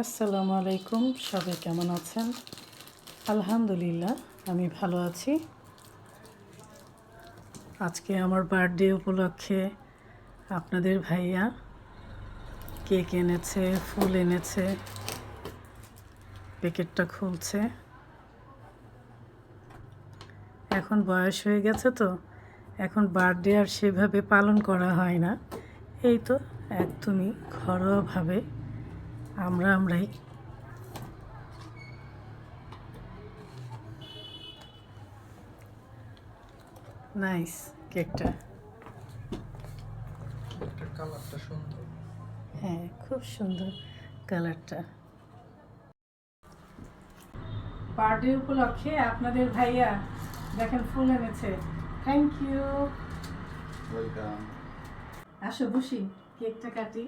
আসসালামু আলাইকুম, সবাই কেমন আছেন? আলহামদুলিল্লাহ, আমি ভালো আছি। আজকে আমার বার্থডে উপলক্ষে আপনাদের ভাইয়া কেক এনেছে, ফুল এনেছে, প্যাকেটটা খুলছে। এখন বয়স হয়ে গেছে তো, এখন বার্থডে আর সেভাবে পালন করা হয় না। এই তো, একদমই ঘরোয়াভাবে আমরা আমরাই। নাইস কেকটা কালারটা সুন্দর। হ্যাঁ খুব সুন্দর কালারটা বার্থডে উপলক্ষে আপনাদের ভাইয়া দেখেন ফুল এনেছে। থ্যাংক ইউ ওয়েলকাম আসো বসি। কেকটা কাটি।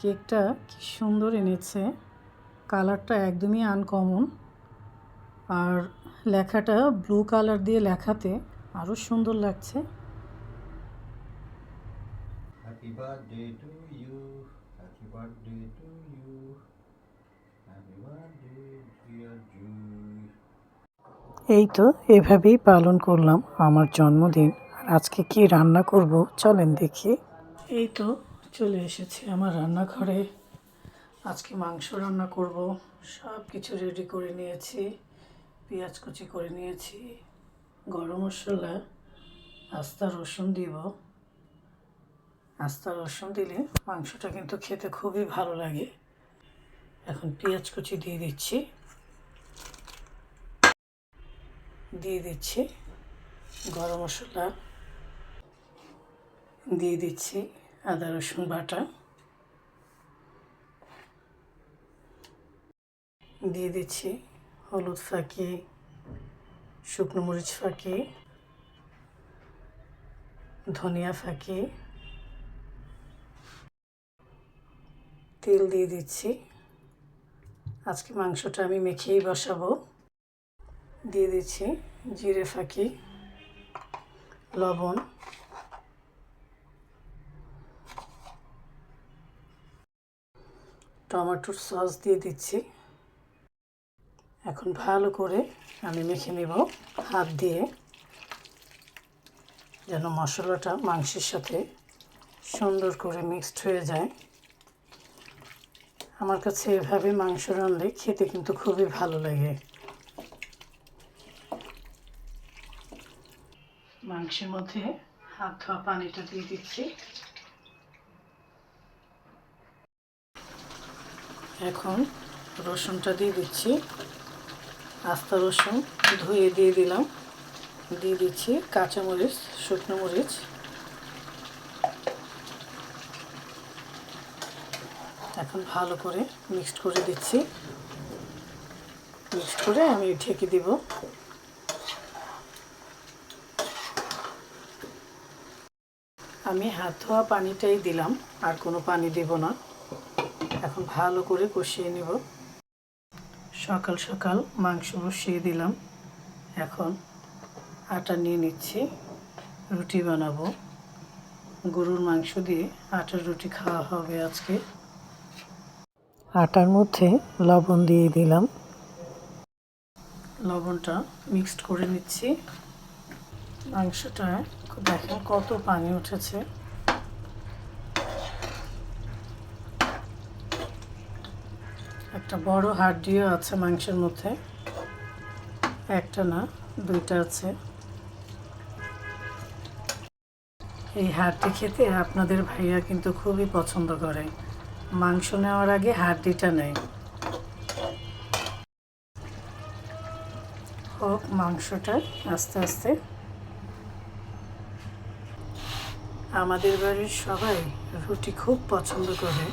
কেকটা কি সুন্দর এনেছে। কালারটা একদমই আনকমন আর লেখাটা ব্লু কালার দিয়ে লেখাতে আরও সুন্দর লাগছে। Happy birthday to you happy birthday to you happy birthday dear Jui এই তো এভাবেই পালন করলাম আমার জন্মদিন। আর আজকে কি রান্না করব? চলেন দেখি। এই তো চলে এসেছি আমার রান্নাঘরে। আজকে মাংস রান্না করব। সব কিছু রেডি করে নিয়েছি। পেঁয়াজ কুচি করে নিয়েছি। গরম মশলা, আস্তা রসুন দিব। আস্তা রসুন দিলে মাংসটা কিন্তু খেতে খুবই ভালো লাগে। এখন পেঁয়াজ কুচি দিয়ে দিচ্ছি। দিয়ে দিচ্ছি গরম মশলা। দিয়ে দিচ্ছি আদা, রসুন বাটা। দিয়ে দিচ্ছি হলুদ ফাঁকি, শুকনো মরিচ ফাঁকি, ধনিয়া ফাঁকি। তেল দিয়ে দিচ্ছি। আজকে মাংসটা আমি মেখেই বসাবো। দিয়ে দিচ্ছি জিরে ফাঁকি, লবণ। টমেটোর সস দিয়ে দিচ্ছি। এখন ভালো করে আমি মেখে নেব হাত দিয়ে, যেন মশলাটা মাংসের সাথে সুন্দর করে মিক্সড হয়ে যায়। আমার কাছে এভাবে মাংস রানলে খেতে কিন্তু খুবই ভালো লাগে। মাংসের মধ্যে হাত ধোয়া পানিটা দিয়ে দিচ্ছি। এখন রসুনটা দিয়ে দিচ্ছি। আস্তা রসুন ধুয়ে দিয়ে দিলাম। দিয়ে দিচ্ছি কাঁচামরিচ শুকনো মরিচ। এখন ভালো করে মিক্সড করে দিচ্ছি। মিক্সড করে আমি ঢেকে দিব। আমি হাত ধোয়া পানিটাই দিলাম, আর কোনো পানি দেব না। এখন ভালো করে কষিয়ে নেব। সকাল সকাল মাংস বসিয়ে দিলাম। এখন আটা নিয়ে নিচ্ছি, রুটি বানাবো। গরুর মাংস দিয়ে আটার রুটি খাওয়া হবে আজকে। আটার মধ্যে লবণ দিয়ে দিলাম। লবণটা মিক্সড করে নিচ্ছি। মাংসটা দেখেন কত পানি উঠেছে। একটা বড় হাড্ডিও আছে মাংসের মধ্যে। একটা না, দুইটা আছে। এই হাড্ডি খেতে আপনাদের ভাইয়া কিন্তু খুবই পছন্দ করে। মাংস নেওয়ার আগে হাড্ডিটা নেয় হোক, মাংসটা আস্তে আস্তে। আমাদের বাড়ির সবাই রুটি খুব পছন্দ করে,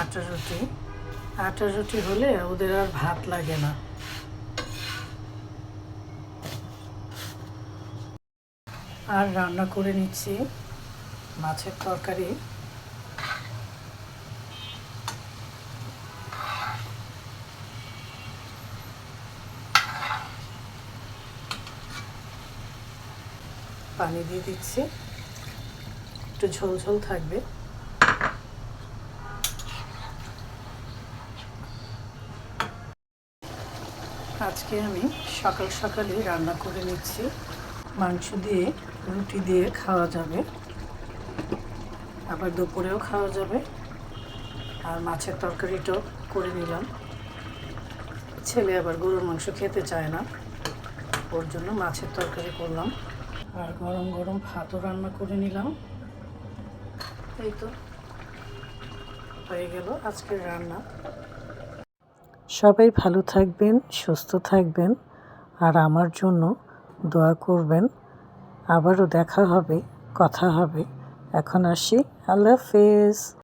আটা রুটি। আটা রুটি হলে ওদের আর ভাত লাগে না। আর রান্না করে নিচ্ছি মাছের তরকারি। পানি দিয়ে দিচ্ছি। একটু ঝোল ঝোল থাকবে। আজকে আমি সকাল সকালে রান্না করে নিচ্ছি। মাংস দিয়ে, রুটি দিয়ে খাওয়া যাবে। আবার দুপুরেও খাওয়া যাবে। আর মাছের তরকারিটাও করে নিলাম। ছেলে আবার গরুর মাংস খেতে চায় না। ওর জন্য মাছের তরকারি করলাম। আর গরম গরম ভাতও রান্না করে নিলাম। এই তো, হয়ে গেল আজকের রান্না। সবাই ভালো থাকবেন, সুস্থ থাকবেন আর আমার জন্য দোয়া করবেন। আবারও দেখা হবে, কথা হবে। এখন আসি। আল্লাহ হাফেজ।